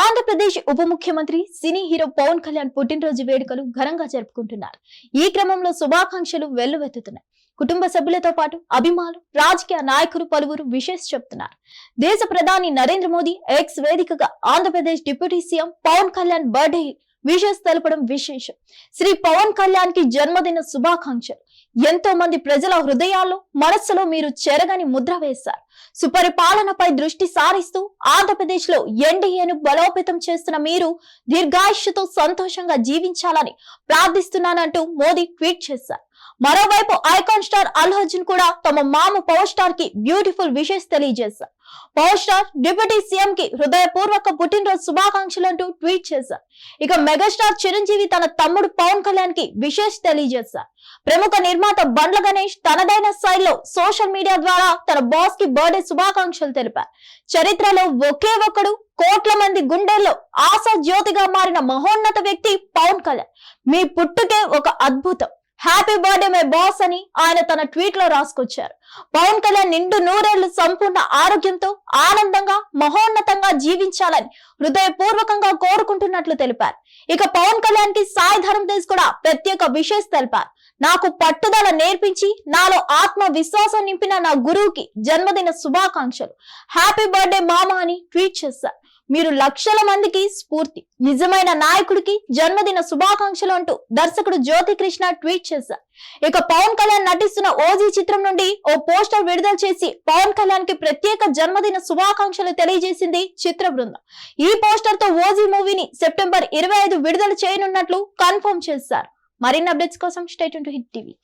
ఆంధ్రప్రదేశ్ ఉప ముఖ్యమంత్రి cine hero Pawan Kalyan పుట్టినరోజు వేడుకలు ఘనంగా జరుపుకుంటున్నారు. ఈ క్రమంలో శుభాకాంక్షలు వెల్లువెత్తుతున్నాయి. కుటుంబ సభ్యులతో పాటు అభిమానులు రాజకీయ నాయకులు పలువురు విశేష చెప్తున్నారు. దేశ ప్రధాని నరేంద్ర మోదీ ఎక్స్ వేదికగా Andhra Pradesh deputy CM Pawan Kalyan birthday wishes తెలపడం విశేషం. శ్రీ పవన్ కళ్యాణ్కి జన్మదిన శుభాకాంక్షలు. ఎంతో మంది ప్రజల హృదయాల్లో మనస్సులో మీరు చెరగని ముద్ర వేశారు. సుపరిపాలనపై దృష్టి సారిస్తూ ఆంధ్రప్రదేశ్లో ఎన్డీఏను బలోపేతం చేస్తున్న మీరు దీర్ఘాయుష్యతో సంతోషంగా జీవించాలని ప్రార్థిస్తున్నానంటూ మోదీ ట్వీట్ చేశారు. మరోవైపు ఐకాన్ స్టార్ అల్ అర్జున్ కూడా తమ మామ పవర్ స్టార్కి బ్యూటిఫుల్ విషెస్ తెలియజేశారు. పవర్ స్టార్ డిప్యూటీ సీఎం కి హృదయపూర్వక పుట్టినరోజు శుభాకాంక్షలు అంటూ ట్వీట్ చేశారు. ఇక మెగాస్టార్ చిరంజీవి తన తమ్ముడు పవన్ కళ్యాణ్కి విశేష్ తెలియజేశారు. ప్రముఖ నిర్మాత బండ్ల గణేష్ తనదైన స్థాయిలో సోషల్ మీడియా ద్వారా తన బాస్కి బర్త్డే శుభాకాంక్షలు తెలిపారు. చరిత్రలో ఒకే ఒక్కడు కోట్ల మంది గుండెల్లో ఆశా జ్యోతిగా మారిన మహోన్నత వ్యక్తి పవన్ కళ్యాణ్. మీ పుట్టుకే ఒక అద్భుతం. హ్యాపీ బర్త్డే మై బాస్ అని ఆయన తన ట్వీట్లో రాసుకొచ్చారు. పవన్ కళ్యాణ్ నిండు నూరేళ్ళు సంపూర్ణ ఆరోగ్యంతో ఆనందంగా మహోన్నతంగా జీవించాలని హృదయపూర్వకంగా కోరుకుంటున్నట్లు తెలిపారు. ఇక పవన్ కళ్యాణ్కి సాయి ధరం తేజ్ కూడా ప్రత్యేక విషేస్ తెలిపారు. నాకు పట్టుదల నేర్పించి నాలో ఆత్మ విశ్వాసం నింపిన నా గురువుకి జన్మదిన శుభాకాంక్షలు. హ్యాపీ బర్త్డే మామ అని ట్వీట్ చేశారు. మీరు లక్షల మందికి స్ఫూర్తి నిజమైన నాయకుడికి జన్మదిన శుభాకాంక్షలు అంటూ దర్శకుడు జ్యోతి కృష్ణ ట్వీట్ చేశారు. ఇక పవన్ కళ్యాణ్ నటిస్తున్న ఓజీ చిత్రం నుండి ఓ పోస్టర్ విడుదల చేసి పవన్ కళ్యాణ్కి ప్రత్యేక జన్మదిన శుభాకాంక్షలు తెలియజేసింది చిత్ర బృందం. ఈ పోస్టర్తో ఓజీ మూవీని సెప్టెంబర్ ఇరవై ఐదు విడుదల చేయనున్నట్లు కన్ఫర్మ్ చేశారు. మరిన్ని అప్డేట్స్ కోసం స్టేట్ టు హిట్ టీవీ.